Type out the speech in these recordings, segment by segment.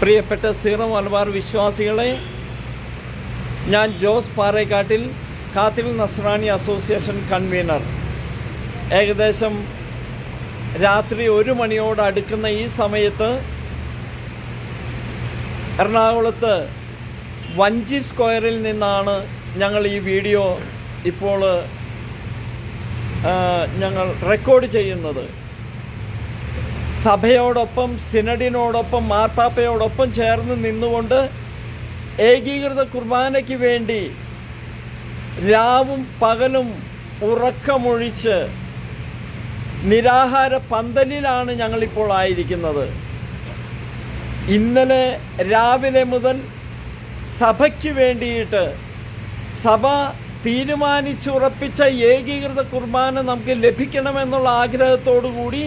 പ്രിയപ്പെട്ട സീറോ മലബാർ വിശ്വാസികളെ ഞാൻ Jose Parekkattil Catholic Nasrani Association convener. ഏകദേശം രാത്രി ഒരു മണിയോട് അടുക്കുന്ന ഈ സമയത്ത് എറണാകുളത്ത് വഞ്ചി സ്ക്വയറിൽ നിന്നാണ് ഞങ്ങൾ ഈ വീഡിയോ ഇപ്പോൾ ഞങ്ങൾ റെക്കോർഡ് ചെയ്യുന്നത്. സഭയോടൊപ്പം സിനഡിനോടൊപ്പം മാർപ്പാപ്പയോടൊപ്പം ചേർന്ന് നിന്നുകൊണ്ട് ഏകീകൃത കുർബാനയ്ക്ക് വേണ്ടി രാവും പകലും ഉറക്കമൊഴിച്ച് നിരാഹാര പന്തലിലാണ് ഞങ്ങളിപ്പോൾ ആയിരിക്കുന്നത്. ഇന്നലെ രാവിലെ മുതൽ സഭയ്ക്ക് വേണ്ടിയിട്ട് സഭ തീരുമാനിച്ചുറപ്പിച്ച ഏകീകൃത കുർബാന നമുക്ക് ലഭിക്കണമെന്നുള്ള ആഗ്രഹത്തോടു കൂടി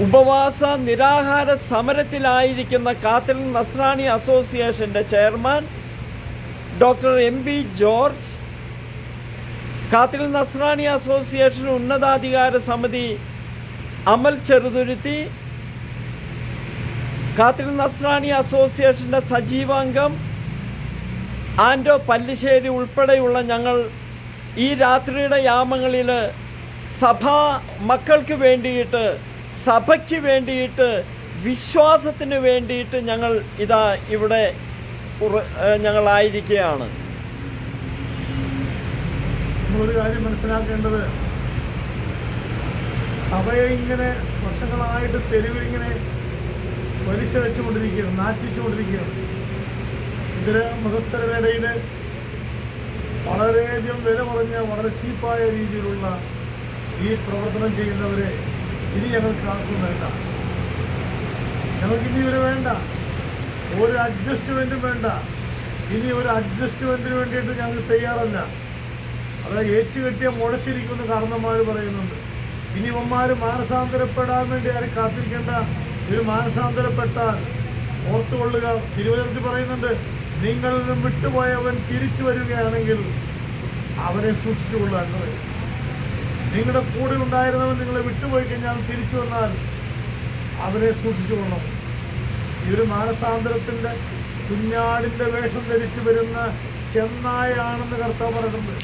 ഉപവാസ നിരാഹാര സമരത്തിലായിരിക്കുന്ന കാത്തലിൻ നസ്രാണി അസോസിയേഷന്റെ chairman doctor M B George Catholic Nasrani Association ഉന്നതാധികാര സമിതി അമൽ ചെറുതുരുത്തി കാത്തിൽ നസ്രാണി അസോസിയേഷന്റെ സജീവാംഗം ആൻഡോ പല്ലിശ്ശേരി ഉൾപ്പെടെയുള്ള ഞങ്ങൾ ഈ രാത്രിയുടെ യാമങ്ങളിൽ സഭാ മക്കൾക്ക് വേണ്ടിയിട്ട് സഭയ്ക്ക് വേണ്ടിയിട്ട് വിശ്വാസത്തിന് വേണ്ടിയിട്ട് ഞങ്ങൾ ഇതാ ഇവിടെ ഞങ്ങളായിരിക്കുകയാണ്. നമ്മളൊരു കാര്യം മനസ്സിലാക്കേണ്ടത് സഭയെ ഇങ്ങനെ വർഷങ്ങളായിട്ട് തെരുവിൽ ഇങ്ങനെ വലിച്ചഴച്ചുകൊണ്ടിരിക്കുകയാണ് നാറ്റിച്ചുകൊണ്ടിരിക്കുകയാണ്. ഇതിന് മതസ്ഥരുടെ വളരെയധികം വില കുറഞ്ഞ വളരെ ചീപ്പായ രീതിയിലുള്ള ഈ പ്രവർത്തനം ചെയ്യുന്നവരെ ഇനി ഞങ്ങൾക്ക് ആർക്കും വേണ്ട. ഞങ്ങൾക്ക് ഇനി ഇവരെ വേണ്ട. ഒരു അഡ്ജസ്റ്റ്മെന്റും വേണ്ട. ഇനി ഒരു അഡ്ജസ്റ്റ്മെന്റിന് വേണ്ടിയിട്ട് ഞങ്ങൾ തയ്യാറല്ല. അത് ഏച്ചു കെട്ടിയ മുളച്ചിരിക്കുമെന്ന് കാരണന്മാർ പറയുന്നുണ്ട്. ഇനി ഇവന്മാർ മാനസാന്തരപ്പെടാൻ വേണ്ടി ആരും കാത്തിരിക്കേണ്ട. ഒരു മാനസാന്തരപ്പെട്ടാൽ ഓർത്തുകൊള്ളുക തിരുവനന്തപുരത്ത് പറയുന്നുണ്ട് നിങ്ങളിൽ നിന്നും വിട്ടുപോയവൻ തിരിച്ചു വരികയാണെങ്കിൽ അവനെ സൂക്ഷിച്ചുകൊള്ളാൻ പറയും നിങ്ങളുടെ കൂടെ ഉണ്ടായിരുന്നവൻ നിങ്ങളെ വിട്ടുപോയി കഴിഞ്ഞാൽ തിരിച്ചു വന്നാൽ അവരെ സൂക്ഷിച്ചുകൊള്ളണം ഈ ഒരു മാനസാന്തരത്തിന്റെ കുഞ്ഞാടിന്റെ വേഷം ധരിച്ചു വരുന്ന ചെന്നായാണെന്ന് കർത്താവ് പറയുന്നുണ്ട്.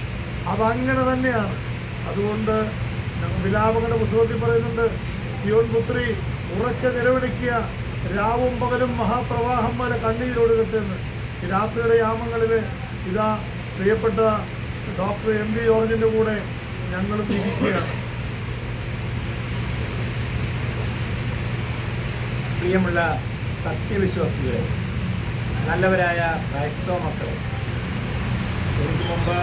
അതങ്ങനെ തന്നെയാണ്. അതുകൊണ്ട് വിലാപകരുടെ പുസ്തകത്തിൽ പറയുന്നുണ്ട് സിയോൻ പുത്രി ഉറക്കെ നിലവിളിക്കുക. രാവും പകലും മഹാപ്രവാഹം പോലെ കണ്ണീരൊടുകട്ടെ എന്ന്. രാത്രിയുടെ യാമങ്ങളിൽ ഇതാ പ്രിയപ്പെട്ട ഡോക്ടർ എം വി ജോർജിന്റെ കൂടെ ഞങ്ങളും തിരിക്കുകയാണ്. പ്രിയമുള്ള സത്യവിശ്വാസികളെ നല്ലവരായ ക്രൈസ്തവ മക്കളെ എനിക്ക് മുമ്പ്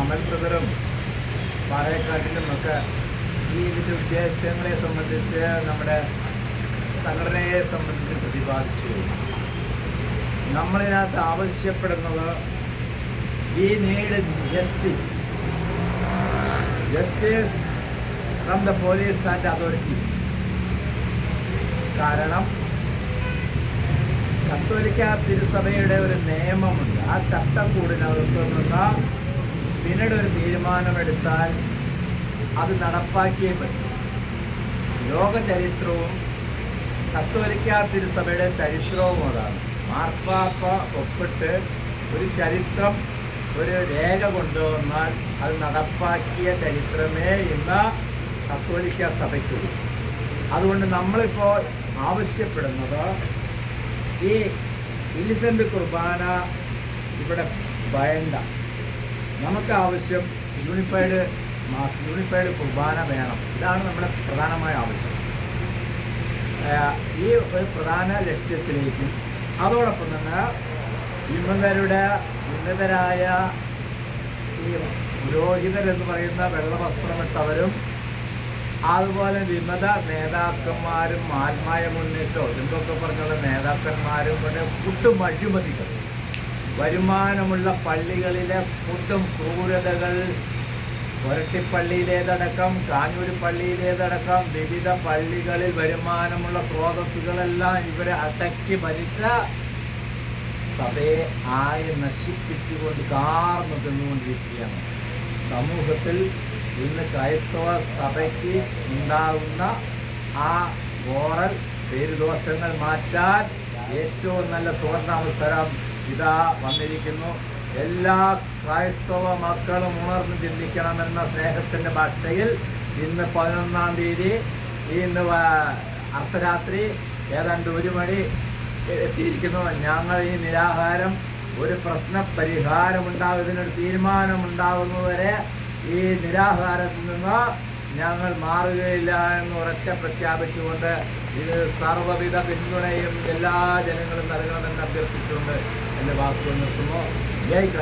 അമൽ ബ്രദറും പാറയക്കാട്ടിലും ഒക്കെ ഈ ഇതിന്റെ ഉദ്ദേശങ്ങളെ സംബന്ധിച്ച് നമ്മുടെ സംഘടനയെ സംബന്ധിച്ച് പ്രതിപാദിച്ചു. നമ്മളിതിനകത്ത് ആവശ്യപ്പെടുന്നത് we need justice justice from the police and authorities കാരണം കത്തോലിക്ക തിരുസഭയുടെ ഒരു നിയമമുണ്ട്. ആ ചട്ടക്കൂടിനകത്ത് നിന്ന് സിനഡ് ഒരു തീരുമാനമെടുത്താൽ അത് നടപ്പാക്കിയേ പറ്റും. ലോക ചരിത്രവും കത്തോലിക്ക തിരുസഭയുടെ ചരിത്രവും അതാണ്. മാർപ്പാപ്പ ഒപ്പിട്ട് ഒരു ചരിത്രം ഒരു രേഖ കൊണ്ടുവന്നാൽ അത് നടപ്പാക്കിയ ചരിത്രമേ ഇന്ന് കത്തോലിക്ക സഭയ്ക്കുള്ളൂ അതുകൊണ്ട് നമ്മളിപ്പോൾ ആവശ്യപ്പെടുന്നത് ഈ ഇലിസന്റ് കുർബാന ഇവിടെ വേണ്ട നമുക്ക് ആവശ്യം യൂണിഫൈഡ് മാസ് യൂണിഫൈഡ് കുർബാന വേണം. ഇതാണ് നമ്മുടെ പ്രധാനമായ ആവശ്യം. ഈ ഒരു പ്രധാന ലക്ഷ്യത്തിലേക്കും അതോടൊപ്പം തന്നെ വിമതരുടെ ഉന്നതരായ ഈ പുരോഹിതരെന്ന് പറയുന്ന വെള്ളവസ്ത്രമിട്ടവരും അതുപോലെ വിമത നേതാക്കന്മാരും ആത്മായ മുന്നിട്ടോ എന്തൊക്കെ പറഞ്ഞുള്ള നേതാക്കന്മാരും കൊണ്ട് കുട്ടും അഴിമതികൾ വരുമാനമുള്ള പള്ളികളിലെ കുട്ടും ക്രൂരതകൾ പുരട്ടിപ്പള്ളിയിലേതടക്കം കാഞ്ഞൂർ പള്ളിയിലേതടക്കം വിവിധ പള്ളികളിൽ വരുമാനമുള്ള സ്രോതസ്സുകളെല്ലാം ഇവരെ അടക്കി ഭരിച്ച സഭയെ ആയി നശിപ്പിച്ചുകൊണ്ട് കാർന്നു തിന്നുകൊണ്ടിരിക്കുകയാണ്. സമൂഹത്തിൽ ഇന്ന് ക്രൈസ്തവ സഭയ്ക്ക് ഉണ്ടാകുന്ന ആ മോറൽ പേരുദോഷങ്ങൾ മാറ്റാൻ ഏറ്റവും നല്ല സുവർണാവസരം ഇതാ വന്നിരിക്കുന്നു. എല്ലാ ക്രൈസ്തവ മക്കളും ഉണർന്ന് ചിന്തിക്കണമെന്ന സ്നേഹത്തിന്റെ ഭാഷയിൽ ഇന്ന് പതിനൊന്നാം തീയതി ഇന്ന് അർദ്ധരാത്രി ഏതാണ്ട് ഒരു മണി എത്തിയിരിക്കുന്നു. ഞങ്ങൾ ഈ നിരാഹാരം ഒരു പ്രശ്ന പരിഹാരമുണ്ടാകും ഇതിനൊരു തീരുമാനമുണ്ടാകുന്നതുവരെ ഈ നിരാഹാരത്തിൽ നിന്ന് ഞങ്ങൾ മാറുകയില്ല എന്ന് ഉറച്ച പ്രഖ്യാപിച്ചുകൊണ്ട് ഇത് സർവവിധ പിന്തുണയും എല്ലാ ജനങ്ങളും നൽകണമെന്ന് അഭ്യർത്ഥിച്ചുകൊണ്ട് എന്റെ വാക്കുകൾ നിർത്തുന്നു. ജയ്